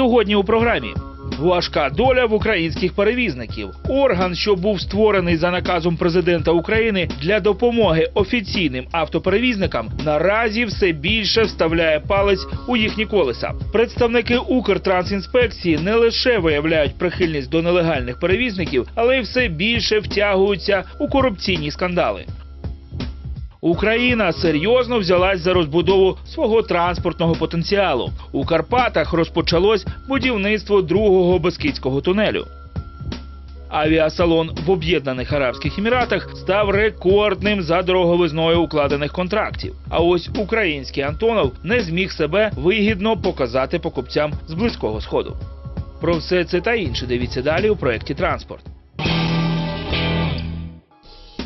Сьогодні у програмі важка доля в українських перевізників. Орган, що був створений за наказом президента України для допомоги офіційним автоперевізникам, наразі все більше вставляє палець у їхні колеса. Представники Укртрансінспекції не лише виявляють прихильність до нелегальних перевізників, але й все більше втягуються у корупційні скандали. Україна серйозно взялась за розбудову свого транспортного потенціалу. У Карпатах розпочалось будівництво другого Бескидського тунелю. Авіасалон в Об'єднаних Арабських Еміратах став рекордним за дороговизною укладених контрактів. А ось український Антонов не зміг себе вигідно показати покупцям з близького сходу. Про все це та інше дивіться далі у проєкті Транспорт.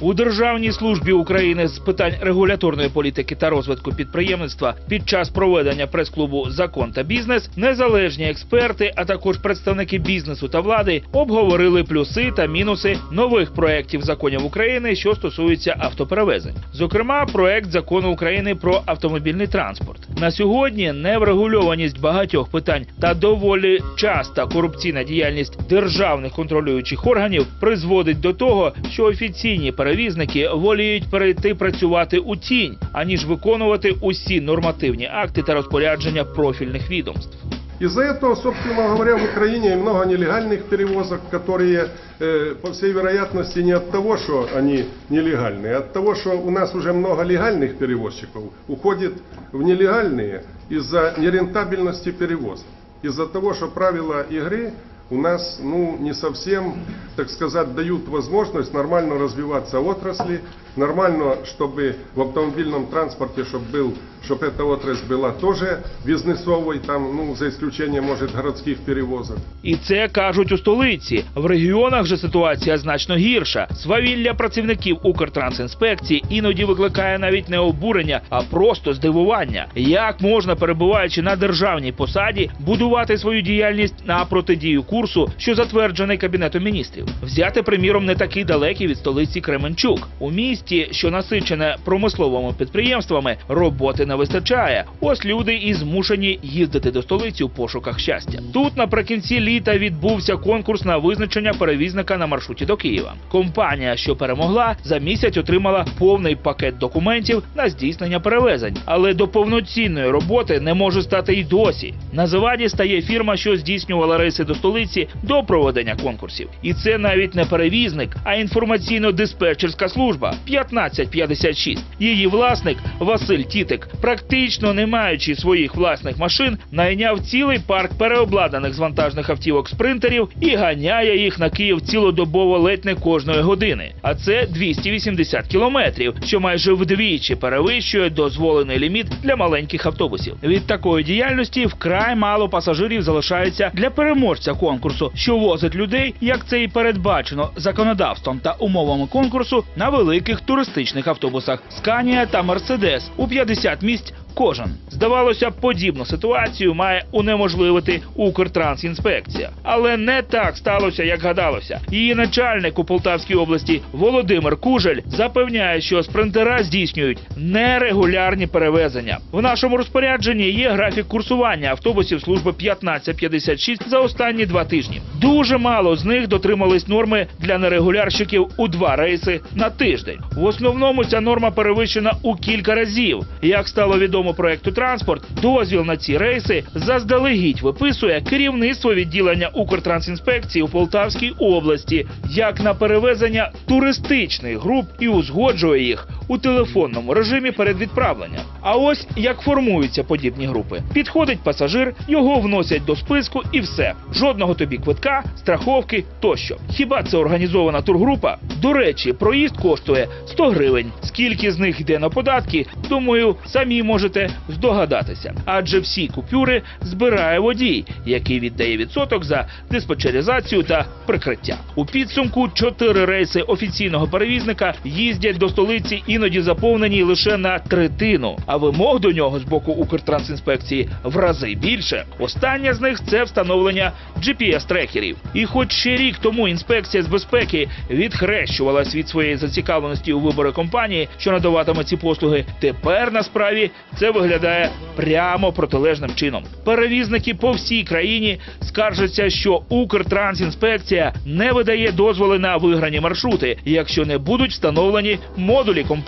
У Державній службі України з питань регуляторної політики та розвитку підприємництва під час проведення прес-клубу Закон та бізнес незалежні експерти, а також представники бізнесу та влади обговорили плюси та мінуси нових проєктів законів України, що стосуються автоперевезень. Зокрема, проект закону України про автомобільний транспорт. На сьогодні неврегульованість багатьох питань та доволі часта корупційна діяльність державних контролюючих органів призводить до того, що офіційні перевізники воліють перейти працювати у тінь, аніж виконувати усі нормативні акти та розпорядження профільних відомств. Из-за этого, собственно говоря, в Украине много нелегальных перевозок, которые, э, по всей вероятности, не от того, что они нелегальные, а от того, что у нас уже много легальных перевозчиков уходит в нелегальные из-за нерентабельности перевозок. Из-за того, что правила игры у нас ну, не совсем, так сказать, дают возможность нормально развиваться отрасли, нормально, чтобы в автомобильном транспорте, чтобы, был, чтобы эта отрасль была тоже бизнесовой, там, ну, за исключением, может, городских перевозок. І це кажуть у столиці. В регіонах же ситуація значно гірша. Свавілля працівників Укртрансінспекції іноді викликає навіть не обурення, а просто здивування. Як можна, перебуваючи на державній посаді, будувати свою діяльність на протидію курсу, що затверджений кабінетом міністрів? Взяти приміром не такий далекий від столиці Кременчук. У місті, що насичене промисловими підприємствами, роботи не вистачає. Ось люди і змушені їздити до столиці у пошуках щастя. Тут наприкінці літа відбувся конкурс на визначення перевізника на маршруті до Києва. Компанія, що перемогла, за місяць отримала повний пакет документів на здійснення перевезень, але до повноцінної роботи не може стати й досі. На заваді стає фірма, що здійснювала рейси до столиці до проведення конкурсів. І це навіть не перевізник, а інформаційно-диспетчерська служба 1556. Її власник Василь Тітик, практично не маючи своїх власних машин, найняв цілий парк переобладнаних з вантажних автівок спринтерів і ганяє їх на Київ цілодобово ледь не кожної години. А це 280 кілометрів, що майже вдвічі перевищує дозволений ліміт для маленьких автобусів. Від такої діяльності вкрай мало пасажирів залишається для переможця конкурсу, що возить людей, як це і передбачено законодавством та умовами конкурсу на великих туристичних автобусах Сканія та Мерседес у 50 місць можливість Кожен здавалося, подібну ситуацію має унеможливити Укртрансінспекція, але не так сталося, як гадалося. Її начальник у Полтавській області Володимир Кужель запевняє, що спринтера здійснюють нерегулярні перевезення. В нашому розпорядженні є графік курсування автобусів служби 1556 за останні два тижні. Дуже мало з них дотримались норми для нерегулярщиків у два рейси на тиждень. В основному ця норма перевищена у кілька разів. Як стало відомо проекту транспорт, дозвіл на ці рейси заздалегідь виписує керівництво відділення Укртрансінспекції у Полтавській області, як на перевезення туристичних груп і узгоджує їх у телефонному режимі перед відправленням. А ось як формуються подібні групи: підходить пасажир, його вносять до списку, і все. Жодного тобі квитка, страховки тощо. Хіба це організована тургрупа? До речі, проїзд коштує 100 гривень. Скільки з них йде на податки, думаю, самі можете здогадатися. Адже всі купюри збирає водій, який віддає відсоток за диспетчеризацію та прикриття. У підсумку чотири рейси офіційного перевізника їздять до столиці і іноді заповнені лише на третину, а вимог до нього з боку Укртрансінспекції в рази більше. Остання з них це встановлення GPS-трекерів. І хоч ще рік тому інспекція з безпеки відхрещувалась від своєї зацікавленості у вибори компанії, що надаватиме ці послуги, тепер на справі це виглядає прямо протилежним чином. Перевізники по всій країні скаржаться, що Укртрансінспекція не видає дозволи на виграні маршрути, якщо не будуть встановлені модулі компанії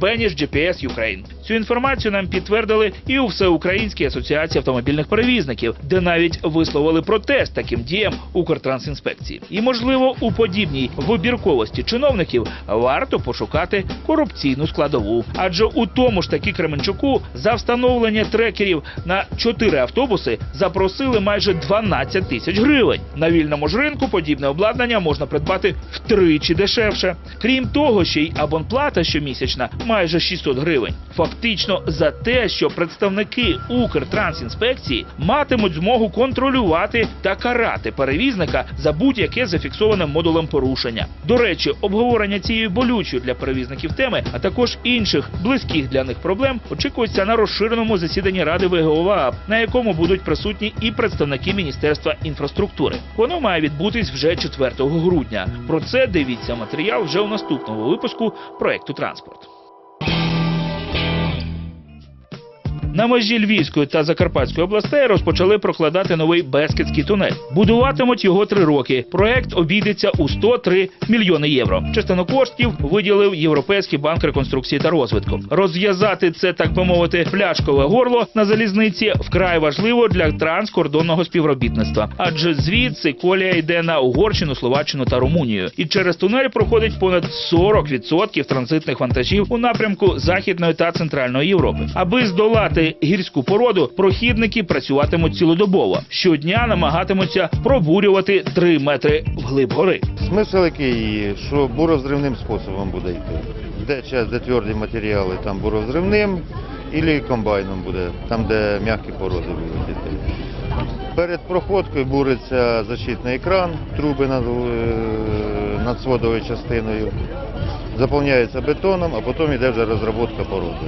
Benish GPS Ukraine. Цю інформацію нам підтвердили і у Всеукраїнській асоціації автомобільних перевізників, де навіть висловили протест таким діям Укртрансінспекції. І можливо, у подібній вибірковості чиновників варто пошукати корупційну складову. Адже у тому ж таки Кременчуку за встановлення трекерів на чотири автобуси запросили майже 12 тисяч гривень. На вільному ж ринку подібне обладнання можна придбати втричі дешевше. Крім того, ще й абонплата щомісячна майже 600 гривень. Фактично за те, що представники Укртрансінспекції матимуть змогу контролювати та карати перевізника за будь-яке зафіксоване модулем порушення. До речі, обговорення цієї болючої для перевізників теми, а також інших близьких для них проблем, очікується на розширеному засіданні Ради ВГОВА, на якому будуть присутні і представники Міністерства інфраструктури. Воно має відбутись вже 4 грудня. Про це дивіться матеріал вже у наступному випуску проекту Транспорт. На межі Львівської та Закарпатської областей розпочали прокладати новий Бескидський тунель. Будуватимуть його три роки. Проект обійдеться у 103 мільйони євро. Частину коштів виділив Європейський банк реконструкції та розвитку. Розв'язати це, так би мовити, пляшкове горло на залізниці вкрай важливо для транскордонного співробітництва, адже звідси колія йде на Угорщину, Словаччину та Румунію. І через тунель проходить понад 40% транзитних вантажів у напрямку Західної та Центральної Європи. Аби здолати гірську породу, прохідники працюватимуть цілодобово. Щодня намагатимуться пробурювати 3 метри вглиб гори. Смисл який, що буровзривним способом буде йти. Де час, де тверді матеріали, там буровзривним, і комбайном буде, там, де м'які породи будуть йти. Перед проходкою буриться защитний екран, труби над, е, над сводовою частиною, заповняється бетоном, а потім йде вже розробка породи.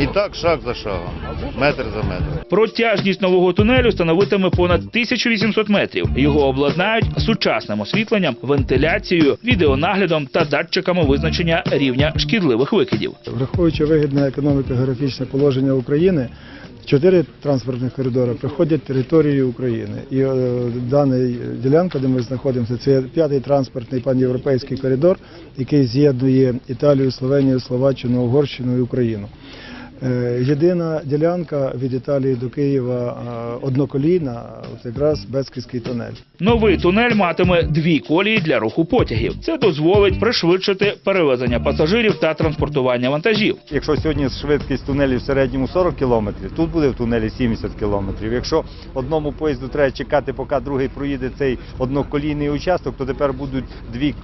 І так шаг за шагом, метр за метром. Протяжність нового тунелю становитиме понад 1800 метрів. Його обладнають сучасним освітленням, вентиляцією, відеонаглядом та датчиками визначення рівня шкідливих викидів. Враховуючи вигідне економіко-географічне положення України, чотири транспортних коридори проходять територією України. І е, дана ділянка, де ми знаходимося, це п'ятий транспортний панєвропейський коридор, який з'єднує Італію, Словенію, Словаччину, Угорщину і Україну. Е, Єдина ділянка від Італії до Києва е, одноколійна, от якраз Бесківський тунель. Новий тунель матиме дві колії для руху потягів. Це дозволить пришвидшити перевезення пасажирів та транспортування вантажів. Якщо сьогодні швидкість тунелів в середньому 40 кілометрів, тут буде в тунелі 70 кілометрів. Якщо одному поїзду треба чекати, поки другий проїде цей одноколійний участок, то тепер будуть дві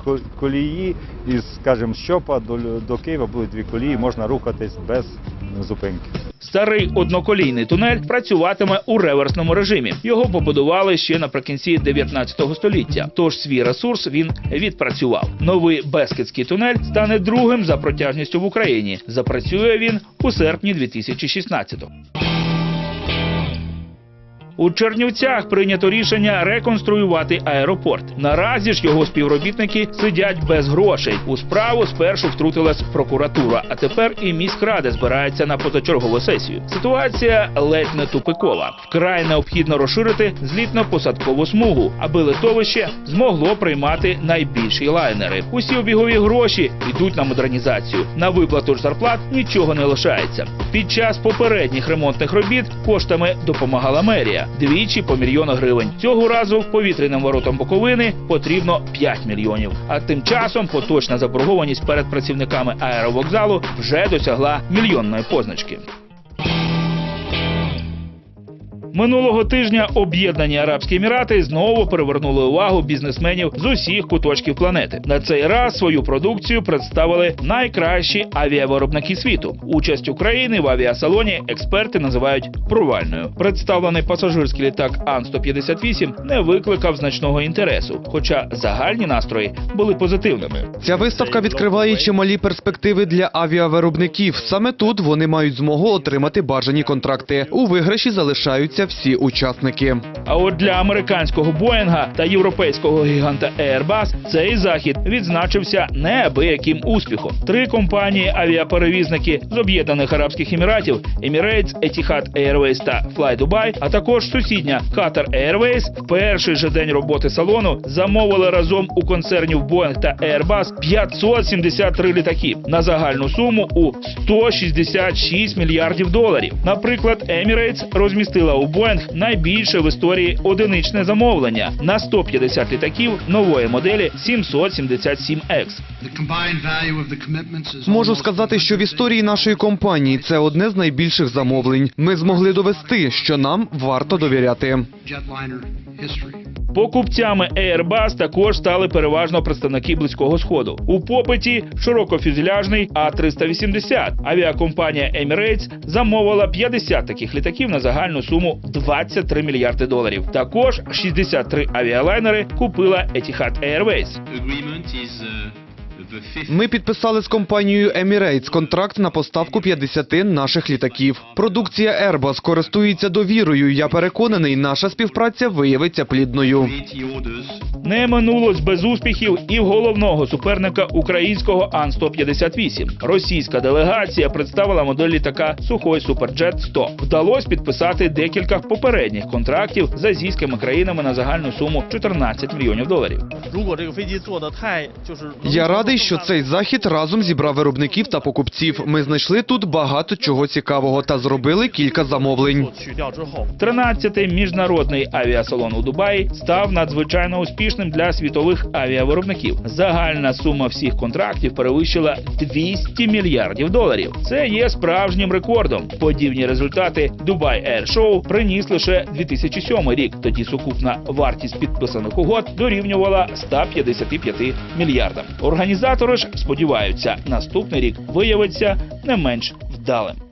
колії із, скажімо, з Щопа до, до Києва будуть дві колії, можна рухатись без зупинки. Старий одноколійний тунель працюватиме у реверсному режимі. Його побудували ще наприкінці 19 століття. Тож свій ресурс він відпрацював. Новий Бескетський тунель стане другим за протяжністю в Україні. Запрацює він у серпні 2016-го. У Чернівцях прийнято рішення реконструювати аеропорт. Наразі ж його співробітники сидять без грошей. У справу спершу втрутилась прокуратура, а тепер і міськрада збирається на позачергову сесію. Ситуація ледь не тупикова. Вкрай необхідно розширити злітно-посадкову смугу, аби литовище змогло приймати найбільші лайнери. Усі обігові гроші йдуть на модернізацію. На виплату ж зарплат нічого не лишається. Під час попередніх ремонтних робіт коштами допомагала мерія двічі по мільйону гривень. Цього разу повітряним воротам Буковини потрібно 5 мільйонів. А тим часом поточна заборгованість перед працівниками аеровокзалу вже досягла мільйонної позначки. Минулого тижня об'єднані Арабські Емірати знову привернули увагу бізнесменів з усіх куточків планети. На цей раз свою продукцію представили найкращі авіавиробники світу. Участь України в авіасалоні експерти називають провальною. Представлений пасажирський літак Ан-158 не викликав значного інтересу, хоча загальні настрої були позитивними. Ця виставка відкриває чималі перспективи для авіавиробників. Саме тут вони мають змогу отримати бажані контракти. У виграші залишаються всі учасники. А от для американського Боїнга та європейського гіганта Airbus цей захід відзначився неабияким успіхом. Три компанії авіаперевізники з об'єднаних арабських еміратів Emirates, Etihad Airways та Fly Dubai, а також сусідня Qatar Airways в перший же день роботи салону замовили разом у концернів Boeing та Airbus 573 літаки на загальну суму у 166 мільярдів доларів. Наприклад, Emirates розмістила у Boeing найбільше в історії одиничне замовлення на 150 літаків нової моделі 777X. Можу сказати, що в історії нашої компанії це одне з найбільших замовлень. Ми змогли довести, що нам варто довіряти. Покупцями Airbus також стали переважно представники близького сходу. У попиті широкофюзеляжний А380. Авіакомпанія Emirates замовила 50 таких літаків на загальну суму 23 мільярди доларів. Також 63 авіалайнери купила Etihad Airways. Ми підписали з компанією Emirates контракт на поставку 50 наших літаків. Продукція Airbus користується довірою. Я переконаний, наша співпраця виявиться плідною. Не минулось без успіхів і головного суперника українського Ан 158 Російська делегація представила модель літака Сухой Суперджет 100 вдалось підписати декілька попередніх контрактів з азійськими країнами на загальну суму 14 мільйонів доларів. Я радий радий, що цей захід разом зібрав виробників та покупців. Ми знайшли тут багато чого цікавого та зробили кілька замовлень. 13-й міжнародний авіасалон у Дубаї став надзвичайно успішним для світових авіавиробників. Загальна сума всіх контрактів перевищила 200 мільярдів доларів. Це є справжнім рекордом. Подібні результати Дубай Air Show приніс лише 2007 рік. Тоді сукупна вартість підписаних угод дорівнювала 155 мільярдам. Організація Організатори ж сподіваються, наступний рік виявиться не менш вдалим.